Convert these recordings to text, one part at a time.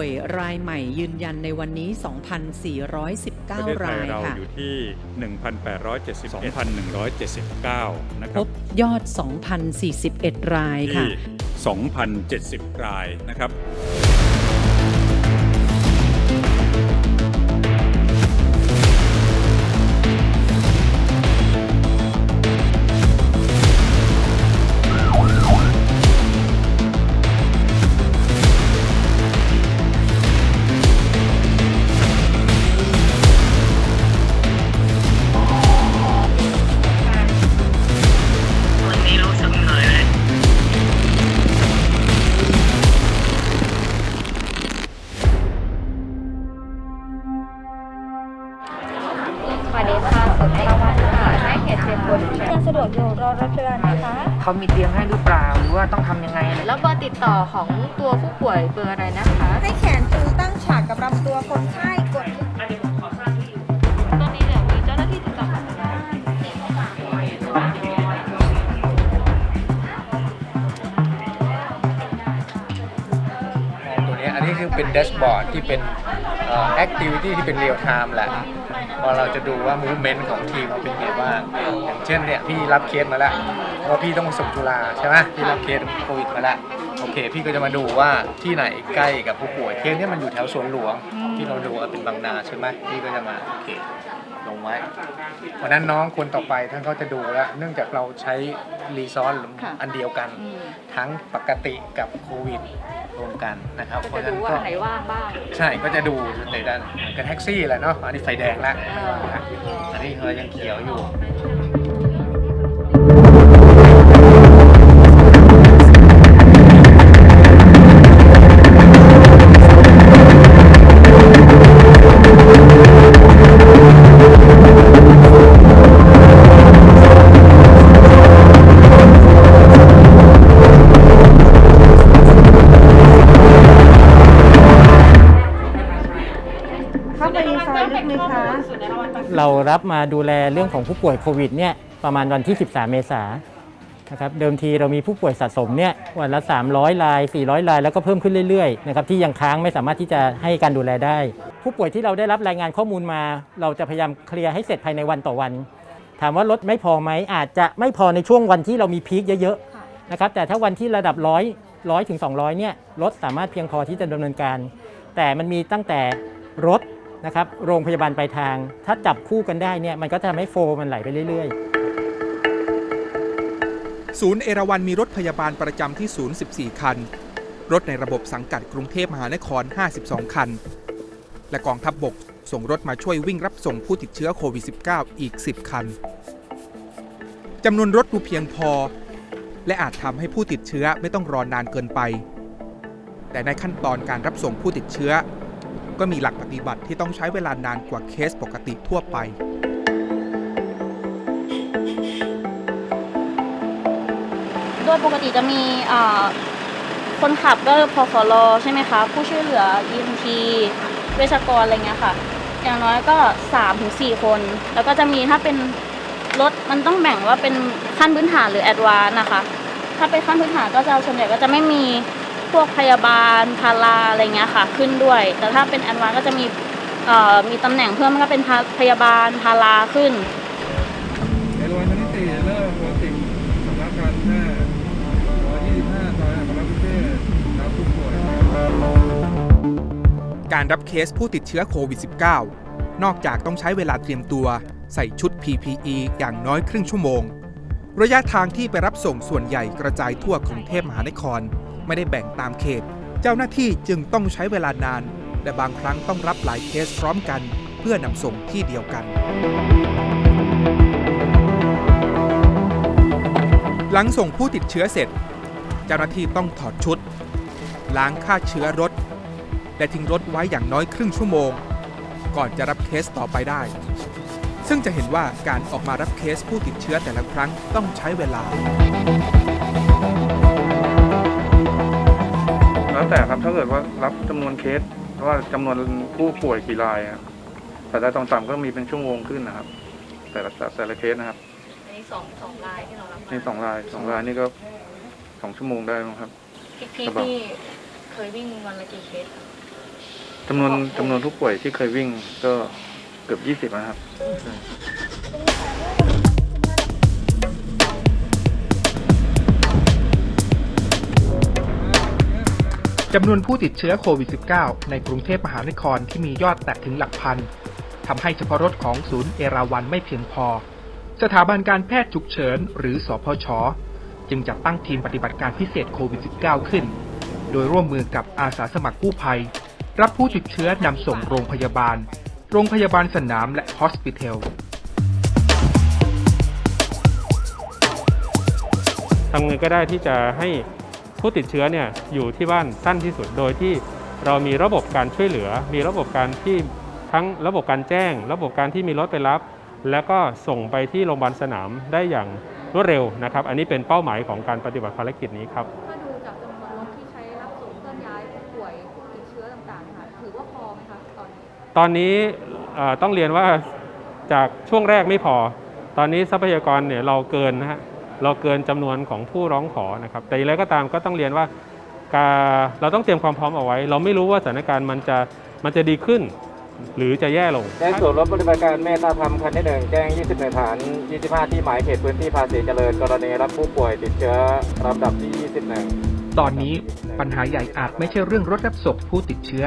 วยรายใหม่ยืนยันในวันนี้ประเทศ2,419ไทยรายเราค่ะอยู่ที่ 1,870 2,179 นะคพรับบยอด 2,041 รายค่ะที่2,070 รายนะครับ สวัสดีค่ะสุนทรวัฒน์ค่ะให้เขตเชียงบนยังสะดวกอยู่รอรับเชิญนะคะ เขามีเตียงให้หรือเปล่าหรือว่าต้องทำยังไงแล้วเบอร์ติดต่อของตัวผู้ป่วยเบอร์อะไรนะคะ ให้แขนตึงตั้งฉากกับลำตัวคนไข้กด ตอนนี้เดี๋ยวมีเจ้าหน้าที่ติดต่อมาตัวนี้อันนี้คือเป็นแดชบอร์ดที่เป็น แอคทิวิตี้ที่เป็นเรียลไทม์แหละพอเราจะดูว่ามูฟเมนต์ของทีมเราเป็นไงบ้าง อย่างเช่นเนี่ยพี่รับเคสมาแล้วว่าพี่ต้องส่งจุฬาใช่ไหมพี่รับเคสโควิดมาแล้วโอเค พี่ก็จะมาดูว่าที่ไหนใกล้กับผู้ป่วยเคสเนี้มันอยู่แถวสวนหลวง ที่เราดูว่าเป็นบางนาใช่ไหมพี่ก็จะมาโอเคลงไว้เพราะฉะนั้นน้องคนต่อไปท่านเขาจะดูแล้ว เนื่องจากเราใช้รีซอสอันเดียวกัน ทั้งปกติกับโควิด รวมกันนะครับก็เพราะจะฉะดูนั้นว่าก็อันไหนว่างบ้างใช่ก็จะดูในด้านกันแท็กซี่แหละเนาะอันนี้ไฟแดงแล้วอ่านะอันนี้เรายังเขียวอยู่ เรารับมาดูแลเรื่องของผู้ป่วยโควิดเนี่ยประมาณวันที่ 13 เมษายนนะครับเดิมทีเรามีผู้ป่วยสะสมเนี่ยวันละ 300ราย 400ราย แล้วก็เพิ่มขึ้นเรื่อยๆนะครับที่ยังค้างไม่สามารถที่จะให้การดูแลได้ ผู้ป่วยที่เราได้รับรายงานข้อมูลมา เราจะพยายามเคลียร์ให้เสร็จภายในวันต่อวัน ถามว่ารถไม่พอไหมอาจจะไม่พอในช่วงวันที่เรามีพีคเยอะๆนะครับแต่ถ้าวันที่ระดับร้อยร้อยถึง200เนี่ยรถสามารถเพียงพอที่จะดำเนินการ แต่มันมีตั้งแต่รถ นะครับโรงพยาบาลปลายทาง ถ้าจับคู่กันได้เนี่ยมันก็จะทำให้โฟมันไหลไปเรื่อยๆศูนย์เอราวันมีรถพยาบาลประจำที่ศูนย์14 คัน รถในระบบสังกัดกรุงเทพมหานคร 52 คัน และกองทัพบบกส่งรถมาช่วยวิ่งรับส่งผู้ติดเชื้อโควิด -19 อีก 10 คันจำนวนรถดูเพียงพอ และอาจทำให้ผู้ติดเชื้อไม่ต้องรอนานเกินไป แต่ในขั้นตอนการรับส่งผู้ติดเชื้อ ก็มีหลักปฏิบัติที่ต้องใช้เวลานานกว่าเคสปกติทั่วไป โดยปกติจะมีคนขับก็พอสลใช่ไหมคะ ผู้ช่วยเหลือ EMT เวชกรอะไรเงี้ยค่ะ อย่างน้อยก็3ถึง4คน แล้วก็จะมีถ้าเป็นรถมันต้องแบ่งว่าเป็นขั้นพื้นฐานหรือแอดวานนะคะ ถ้าเป็นขั้นพื้นฐานก็จะส่วนใหญ่ก็จะไม่มี พวกพยาบาลพาราอะไรเงี้ยค่ะ ขึ้นด้วย แต่ถ้าเป็นแอดวานก็จะมีเอ่อมีตำแหน่งเพิ่มก็เป็นพยาบาลพาราขึ้นในโรงพยาบาลชั้นที่สี่เริ่มปกติสำนักการแพทย์ร้อยยี่สิบห้าซอยอัครพิเศษรับผู้ป่วยการรับเคสผู้ติดเชื้อโควิด -19 นอกจากต้องใช้เวลาเตรียมตัว ใส่ชุด PPE อย่างน้อยครึ่งชั่วโมง ระยะทางที่ไปรับส่งส่วนใหญ่กระจายทั่วกรุงเทพมหานคร ไม่ได้แบ่งตามเขต เจ้าหน้าที่จึงต้องใช้เวลานาน และบางครั้งต้องรับหลายเคสพร้อมกัน เพื่อนำส่งที่เดียวกัน หลังส่งผู้ติดเชื้อเสร็จ เจ้าหน้าที่ต้องถอดชุด ล้างฆ่าเชื้อรถ และทิ้งรถไว้อย่างน้อยครึ่งชั่วโมง ก่อนจะรับเคสต่อไปได้ซึ่งจะเห็นว่าการออกมารับเคสผู้ติดเชื้อแต่ละครั้งต้องใช้เวลา แล้วแต่ครับถ้าเกิดว่ารับจำนวนเคสว่าจำนวนผู้ป่วยกี่รายอะแต่ได้ต่ำๆก็มีเป็นชั่วโมงขึ้นนะครับ แต่ละแต่ละเคสนะครับอันนี้สองสองรายที่เรารับนี่สองรายสองรายนี่ก็สองชั่วโมงได้มั้งครับพีพีครับนี่เคยวิ่งวันละกี่เคสคะจำนวนจำนวนผู้ป่วยที่เคยวิ่งก็เกือบยี่สิบนะครับ จำนวนผู้ติดเชื้อโควิด -19 ในกรุงเทพมหานครที่มียอดแตะถึงหลักพันทำให้เฉพาะรถของศูนย์เอราวันไม่เพียงพอ สถาบันการแพทย์ฉุกเฉิน หรือสพช จึงจัดตั้งทีมปฏิบัติการพิเศษโควิด -19 ขึ้น โดยร่วมมือกับอาสาสมัครกู้ภัย รับผู้ติดเชื้อนำส่งโรงพยาบาล โรงพยาบาลสนามและฮอสพิทอลทำไงก็ได้ที่จะให้ ผู้ติดเชื้อเนี่ยอยู่ที่บ้านสั้นที่สุดโดยที่เรามีระบบการช่วยเหลือ มีระบบการที่ทั้งระบบการแจ้ง ระบบการที่มีรถไปรับ แล้วก็ส่งไปที่โรงพยาบาลสนามได้อย่างรวดเร็วนะครับ อันนี้เป็นเป้าหมายของการปฏิบัติภารกิจนี้ครับถ้าดูจากจำนวนรถที่ใช้รับส่งเคลื่อนย้ายผู้ป่วยผู้ติดเชื้อต่างๆค่ะถือว่าพอไหมคะตอนนี้ตอนนี้เอ่อต้องเรียนว่าจากช่วงแรกไม่พอ ตอนนี้ทรัพยากรเนี่ยเราเกินนะฮะ เราเกินจำนวนของผู้ร้องขอนะครับ แต่อย่างไรก็ตามก็ต้องเรียนว่าการเราต้องเตรียมความพร้อมเอาไว้ เราไม่รู้ว่าสถานการณ์มันจะมันจะดีขึ้น หรือจะแย่ลงแจ้งส่วนรถปฏิบัติการเมตตาธรรมคันที่หนึ่งแจ้ง 20ในฐาน 25 ที่หมายเขตพื้นที่ภาษีเจริญกรณีรับผู้ป่วยติดเชื้อลำดับที่ 21 ตอนนี้ปัญหาใหญ่อาจไม่ใช่เรื่องรถรับส่งผู้ติดเชื้อ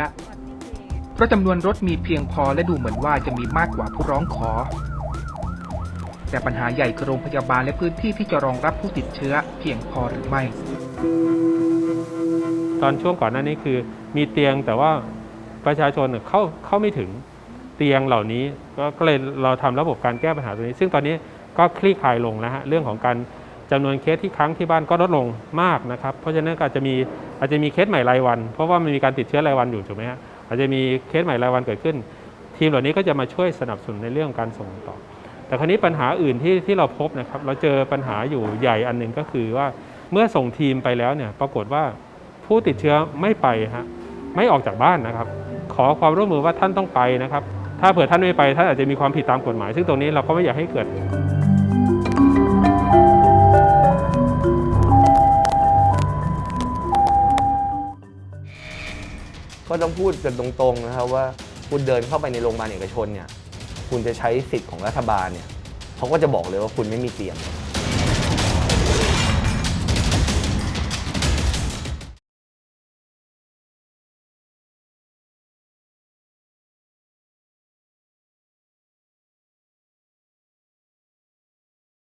เพราะจำนวนรถมีเพียงพอและดูเหมือนว่าจะมีมากกว่าผู้ร้องขอ แต่ปัญหาใหญ่คือโรงพยาบาลและพื้นที่ที่จะรองรับผู้ติดเชื้อเพียงพอหรือไม่ ตอนช่วงก่อนหน้านี้คือ มีเตียงแต่ว่าประชาชนเข้าเข้าไม่ถึงเตียงเหล่านี้ก็เลยเราทำระบบการแก้ปัญหาตรงนี้ ซึ่งตอนนี้ก็คลี่คลายลงแล้วฮะเรื่องของการจำนวนเคสที่ค้างที่บ้านก็ลดลงมากนะครับเพราะฉะนั้นอาจจะมีอาจจะมีเคสใหม่รายวัน เพราะว่ามันมีการติดเชื้อรายวันอยู่ถูกไหมฮะอาจจะมีเคสใหม่รายวันเกิดขึ้น ทีมเหล่านี้ก็จะมาช่วยสนับสนุนในเรื่องการส่งต่อ แต่คราวนี้ปัญหาอื่นที่ที่เราพบนะครับ เราเจอปัญหาอยู่ใหญ่อันหนึ่งก็คือว่าเมื่อส่งทีมไปแล้วเนี่ยปรากฏว่าผู้ติดเชื้อไม่ไปฮะไม่ออกจากบ้านนะครับ ขอความร่วมมือว่าท่านต้องไปนะครับ ถ้าเผื่อท่านไม่ไปท่านอาจจะมีความผิดตามกฎหมาย ซึ่งตรงนี้เราก็ไม่อยากให้เกิดก็ต้องพูดกันตรงๆนะครับว่าคุณเดินเข้าไปในโรงพยาบาลเอกชนเนี่ย คุณจะใช้สิทธิ์ของรัฐบาลเนี่ยเขาก็จะบอกเลยว่าคุณไม่มีเตียง